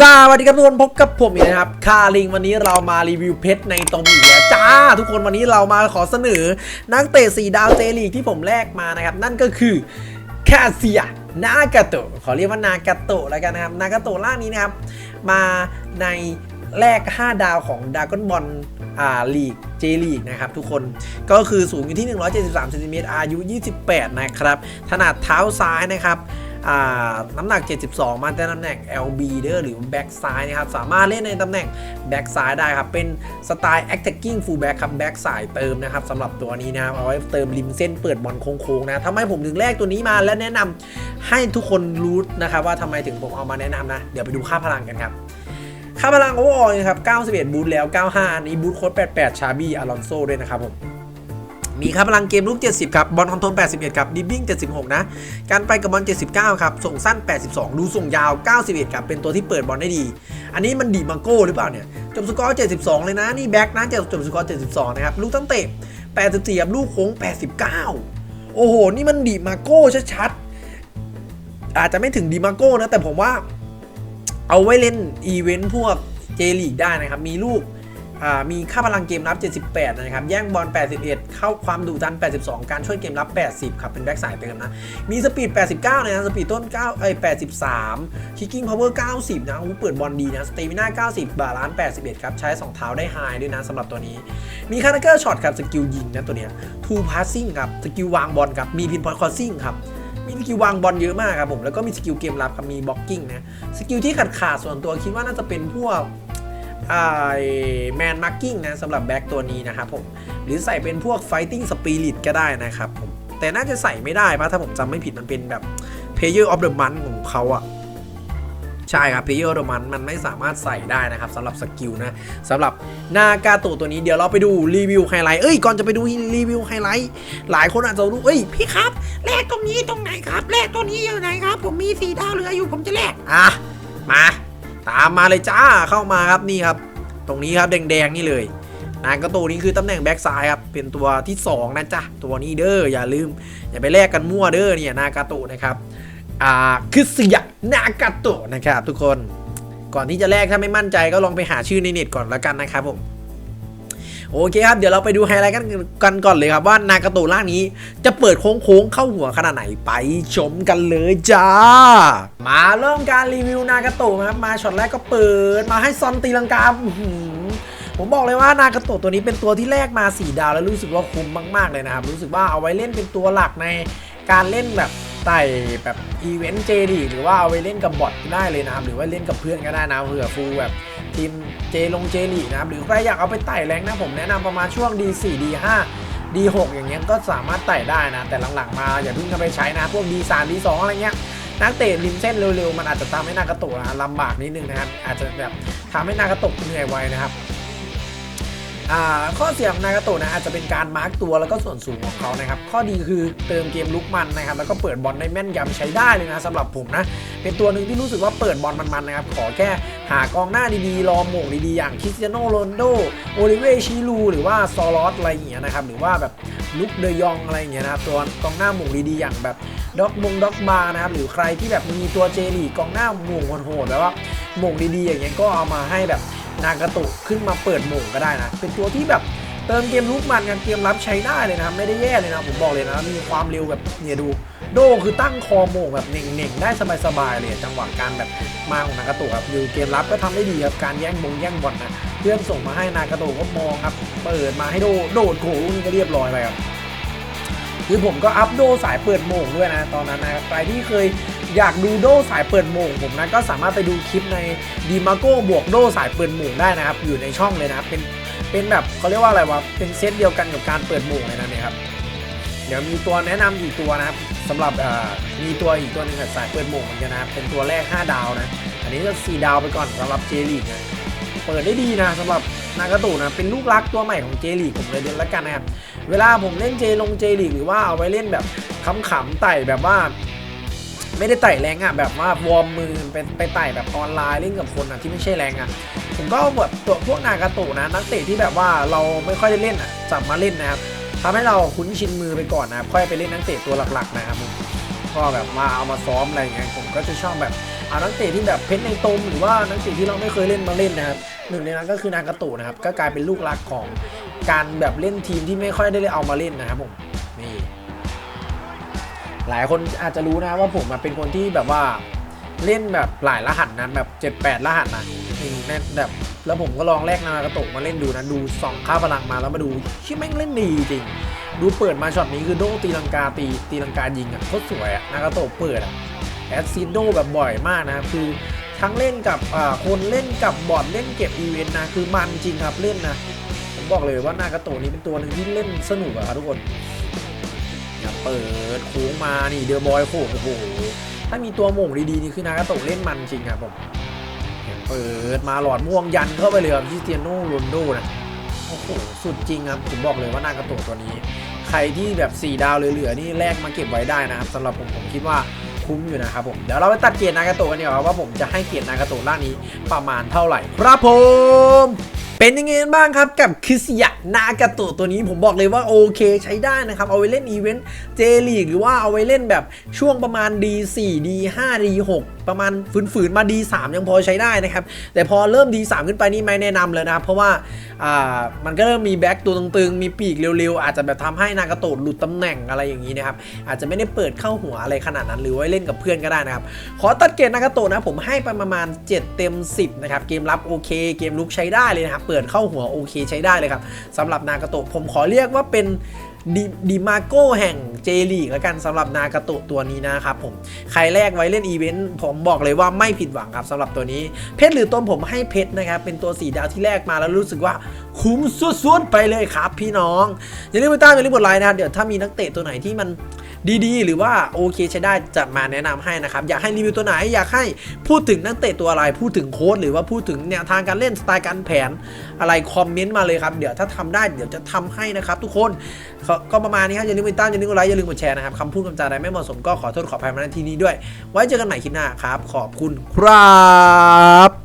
สวัสดีครับทุกคนพบกับผมอีกนะครับคาลิงวันนี้เรามารีวิวเพชรในตมอีกแล้วจ้า ทุกคนวันนี้เรามาขอเสนอ นักเตะสีดาวเจลีกที่ผมแลกมานะครับ นั่นก็คือคาเซียนากาโตะขอเรียกว่านากาโตะแล้วกันนะครับ นากาโตะล่างนี้นะครับ มาในแรก 5 ดาวของดากอนบอลอ่าลีกเจลีกนะครับทุกคนก็คือสูงอยู่ที่ 173เซนติเมตรอายุ 28 นะครับ ถนัดเท้าซ้ายนะครับ น้ำหนัก 72 มาแต่ตำแหน่ง LB เด้อหรือแบ็กซ้ายนะครับ สามารถเล่นในตำแหน่งแบ็กซ้ายได้ครับ เป็นสไตล์ attacking full back ครับแบ็กสายเติมนะครับสำหรับตัวนี้นะครับ เอาไว้เติมริมเส้นเปิดบอลโค้งๆนะทำไมผมถึงแรกตัวนี้มาและแนะนำให้ทุกคนรู้นะครับว่าทำไมถึงผมเอามาแนะนำนะ เดี๋ยวไปดูค่าพลังกันครับค่าพลังโอเวอร์ออลนะครับ 91 บูทแล้ว 95 อันนี้บูทโค้ด88 ชาบี้ อลอนโซด้วยนะครับผม มีค่าพลังเกมลูก 70 ครับ บอลคอนโทรล 81 ครับ ดิบบิ้ง 76 นะ การไปกับบอล 79 ครับ ส่งสั้น 82 ดูส่งยาว 91 ครับ เป็นตัวที่เปิดบอลได้ดี อันนี้มันดีมาโก้หรือเปล่าเนี่ย จบสกอร์ 72 เลยนะ นี่แบ็กนะจบจบสกอร์ 72 นะครับ ลูกตั้งเตะ 84 ครับ ลูกโค้ง 89 โอ้โห นี่มันดีมาโก้ชัดๆ อาจจะไม่ถึงดีมาโก้นะ แต่ผมว่า เอาไว้เล่นอีเวนต์พวกเจลีกได้นะครับ มีลูก มีค่าพลังเกมรับ 78 นะครับ แย่งบอล 81 เข้าความดุดัน 82 การช่วยเกมรับ 80 ครับ เป็นแบ็กสายเติมนะ มีสปีด 89 นะสปีดต้น 9 เอ้ย 83 คิกกิ้งพาวเวอร์ 90 นะอู้เปิดบอลดีนะ สเตมิน่า 90 บาลานซ์81 ครับ ใช้ 2 เท้าได้ไฮด้วยนะสำหรับตัวนี้ มีคาร์เกอร์ช็อตครับ สกิลยิงนะตัวเนี้ยทูพาสซิ่งครับ สกิลวางบอลครับ มีพินพอยต์คอร์ซิ่งครับมีสกิลวางบอลเยอะมากครับผม แล้วก็มีสกิลเกมรับครับ มีบล็อกกิ้งนะ สกิลที่ขาดขาดส่วนตัวคิดว่าน่าจะเป็นพวก แมนมาร์กิ้งนะสำหรับแบ็กตัวนี้นะครับผม หรือใส่เป็นพวก Fighting Spirit ก็ได้นะครับผม แต่น่าจะใส่ไม่ได้ปะถ้าผมจำไม่ผิดมันเป็นแบบ Player of the Month ของเขาอะใช่ครับ Player of the Month มันไม่สามารถใส่ได้นะครับสำหรับสกิลนะสำหรับนากาโตะตัวนี้เดี๋ยวเราไปดูรีวิวไฮไลท์เอ้ยก่อนจะไปดูรีวิวไฮไลท์หลายคนอาจจะรู้เอ้ยพี่ครับแลกตรงนี้ตรงไหนครับแลกตัวนี้อยู่ไหนครับ ผมมีสีดาวเหลืออยู่ผมจะแลกอะมา ตามมาเลยจ้าเข้ามาครับนี่ครับ ตรงนี้ครับแดงๆนี่เลยนากาโตะนี่คือตำแหน่งแบ็กซ้ายครับเป็นตัวที่ 2นะจ๊ะตัวนี้เด้ออย่าลืม อย่าไปแลกกันมั่วเด้อเนี่ยนากาโตนะครับอ่าคือเสียนากาโตนะครับทุกคน ก่อนที่จะแลกถ้าไม่มั่นใจก็ลองไปหาชื่อในเน็ตก่อนแล้วกันนะครับผม โอเคครับเดี๋ยวเราไปดูไฮไลท์กันกันก่อนเลยครับว่านากาโตะร่างนี้จะเปิดโค้งๆเข้าหัวขนาดไหนไปชมกันเลยจ้า มาเริ่มการรีวิวนากาโตะครับมาช็อตแรกก็เปิดมาให้ซอนตีลังกาผมบอกเลยว่านากาโตะตัวนี้เป็นตัวที่แรกมา4ดาวแล้วรู้สึกว่าคุ้มมากๆเลยนะครับรู้สึกว่าเอาไว้เล่นเป็นตัวหลักในการเล่นแบบไต่แบบอีเวนต์เจดีหรือว่าเอาไว้เล่นกับบอทได้เลยนะครับหรือว่าเล่นกับเพื่อนก็ได้นะเผื่อฟูลแบบ ทีมเจลงเจลีนะครับหรือใครอยากเอาไปไต่แรงนะผมแนะนำประมาณช่วง D4 D5 D6 อย่างเงี้ยก็สามารถไต่ได้นะ แต่หลังๆมาอย่าเพิ่งกันไปใช้นะ พวก D3 D2 อะไรเงี้ยนักเตะริมเส้นเร็วๆ มันอาจจะทำให้นากาโตะนะลำบากนิดนึงนะครับอาจจะแบบทำให้นากาโตะเหนื่อยไวนะครับข้อเสียของนากาโตะนะอาจจะเป็นการมาร์กตัวแล้วก็ส่วนสูงของเขานะครับ ข้อดีคือเติมเกมลุกมันนะครับ แล้วก็เปิดบอลได้แม่นยำใช้ได้เลยนะสำหรับผมนะ เป็นตัวหนึ่งที่รู้สึกว่าเปิดบอลมันๆนะครับ ขอแค่หากองหน้าดีๆ รอหม่งดีๆ อย่างคริสเตียโนโรนโดโอลิเวชิลู หรือว่าซอลอสอะไรอย่างเงี้ยนะครับ หรือว่าแบบลุกเดยองอะไรอย่างเงี้ยนะครับ ตัวกองหน้าหม่งดีๆ อย่างแบบด็อกมงด็อกบานะครับ หรือใครที่แบบมีตัวเจลีกองหน้าหม่งโหดๆแบบว่าหม่งดีๆ อย่างเงี้ยก็เอามาให้แบบนากาโตะขึ้นมาเปิดหม่งก็ได้นะ เป็นตัวที่แบบเติมเกมลุกมันกันเกมรับใช้ได้เลยนะไม่ได้แย่เลยนะผมบอกเลยนะมีความเร็วแบบเนี่ยดู โดคือตั้งคอโม่งแบบเน่งๆ ได้สบายๆเลยจังหวะการแบบมาของนากาโตะครับอยู่เกมรับก็ทำได้ดีครับการแย่งบงแย่งบอลนะเพื่อนส่งมาให้นากาโตะก็มองครับเปิดมาให้โดโดดโขลกนี้ก็เรียบร้อยไปครับคือผมก็อัพโดสายเปิดโม่งด้วยนะตอนนั้นนะใครที่เคยอยากดูโดสายเปิดโม่งผมนะก็สามารถไปดูคลิปในดีมาโก้บวกโดสายเปิดโม่งได้นะครับอยู่ในช่องเลยนะเป็นเป็นแบบเขาเรียกว่าอะไรวะเป็นเซตเดียวกันกับการเปิดโม่งเลยนะเนี่ยครับ เดี๋ยวมีตัวแนะนำอีกตัวนะครับสำหรับมีตัวอีกตัวหนึงกับสายเปิดหมงเหมือนกันนะครับเป็นตัวแรก 5 ดาวนะ อันนี้จะ4ดาวไปก่อนสำหรับเจลีกนะเปิดได้ดีนะสำหรับนากาโตุนะเป็นลูกรักตัวใหม่ของเจลีกผมเลยเดินแล้วกันนะครับเวลาผมเล่นเจลงเจลีกหรือว่าเอาไว้เล่นแบบขำๆไต่แบบว่า ไม่ได้ไต่แรงอะแบบว่าวอร์มมือไปไปไต่แบบออนไลน์เล่นกับคนอะที่ไม่ใช่แรงอะผมก็แบบตัวพวกนากาโตุนะนักเตะที่แบบว่าเราไม่ค่อยได้เล่นอะจับมาเล่นนะครับ ทำให้เราคุ้นชินมือไปก่อนนะครับค่อยไปเล่นนักเตะตัวหลักๆนะครับผมก็แบบมาเอามาซ้อมอะไรอย่างเงี้ยผมก็จะชอบแบบเอานักเตะที่แบบเพชรในตมหรือว่านักเตะที่เราไม่เคยเล่นมาเล่นนะครับหนึ่งในนั้นก็คือนางกาโตะนะครับก็กลายเป็นลูกรักของการแบบเล่นทีมที่ไม่ค่อยได้เอามาเล่นนะครับผมนี่หลายคนอาจจะรู้นะว่าผมเป็นคนที่แบบว่า เล่นแบบหลายรหัสนะแบบเจ็ดแปดรหัสนะแน่นแบบแล้วผมก็ลองแลกนากาโตะมาเล่นดูนะดูส่องค่าพลังมาแล้วมาดูชิแม่งเล่นดีจริง ดูเปิดมาช็อตนี้คือโดตีลังกาตีตีลังกายิงอะโคตรสวยอะนากาโตะเปิดอะแอดซินโดแบบบ่อยมากนะครับคือทั้งเล่นกับอ่าคนเล่นกับบอทเล่นเก็บอีเวนต์นะคือมันจริงครับเล่นนะผมบอกเลยว่านากาโตะนี้เป็นตัวหนึ่งที่เล่นสนุกอะครับทุกคนเปิดโค้งมานี่เดอ b บอยโค้งโอ้โห ถ้ามีตัวหม่งดีๆนี่คือนากาโตะเล่นมันจริงครับผมเปิดมาหลอดม่วงยันเข้าไปเลยครับคริสเตียโนโรนโดนะโอ้โหสุดจริงครับผมบอกเลยว่านากาโตะตัวนี้ ใครที่แบบ 4 ดาวเหลือๆนี่แลกมาเก็บไว้ได้นะครับสำหรับผมผมคิดว่าคุ้มอยู่นะครับผมเดี๋ยวเราไปตัดเกียรตินากาโตะกันดีกว่าว่าผมจะให้เกียรตินากาโตะร่างนี้ประมาณเท่าไหร่ครับผม เป็นยังไงกันบ้างครับกับคิสยะนากาโตะตัวนี้ผมบอกเลยว่าโอเคใช้ได้นะครับ เอาไว้เล่นอีเวนต์เจลีกหรือว่าเอาไว้เล่นแบบช่วงประมาณ D4 D5 D6 ประมาณฝืนๆมา D3 ยังพอใช้ได้นะครับ แต่พอเริ่ม D3 ขึ้นไปนี่ไม่แนะนำเลยนะครับเพราะว่าอ่ามันก็เริ่มมีแบ็กตัวตึงๆ มีปีกเร็วๆ อาจจะแบบทำให้นากาโตะหลุดตำแหน่งอะไรอย่างนี้นะครับ อาจจะไม่ได้เปิดเข้าหัวอะไรขนาดนั้น หรือไว้เล่นกับเพื่อนก็ได้นะครับ ขอตัดเกรดนากาโตะนะผมให้ไปประมาณ 7 เต็ม 10 นะครับ เกมรับโอเค เกมลุกใช้ได้เลยนะครับ เปิดเข้าหัวโอเคใช้ได้เลยครับสำหรับนากาโตะผมขอเรียกว่าเป็นดิดิมาโก้แห่ง เจลีกแล้วกันสำหรับนากาโตะตัวนี้นะครับผมใครแรกไว้เล่นอีเวนต์ผมบอกเลยว่าไม่ผิดหวังครับสำหรับตัวนี้ เพชรหรือต้นผมให้เพชรนะครับเป็นตัวสีดาวที่แรกมาแล้วรู้สึกว่าคุ้มสุดๆไปเลยครับ พี่น้องอย่าลืมไปตามอย่าลืมกดไลค์นะครับเดี๋ยวถ้ามีนักเตะตัวไหนที่มัน ดีๆ หรือว่าโอเคใช้ได้จะมาแนะนำให้นะครับ อยากให้รีวิวตัวไหนอยากให้พูดถึงนักเตะตัวอะไรพูดถึงโค้ดหรือว่าพูดถึงแนวทางการเล่นสไตล์การแผนอะไรคอมเมนต์มาเลยครับเดี๋ยวถ้าทำได้เดี๋ยวจะทำให้นะครับทุกคนก็ก็ประมาณนี้ครับอย่าลืมไปตามอย่าลืมกดไลค์อย่าลืมกดแชร์นะครับคำพูดคำจาใดไม่เหมาะสมก็ขอโทษขออภัยมาณที่นี้ด้วย ไว้เจอกันใหม่คลิปหน้าครับ ขอบคุณครับ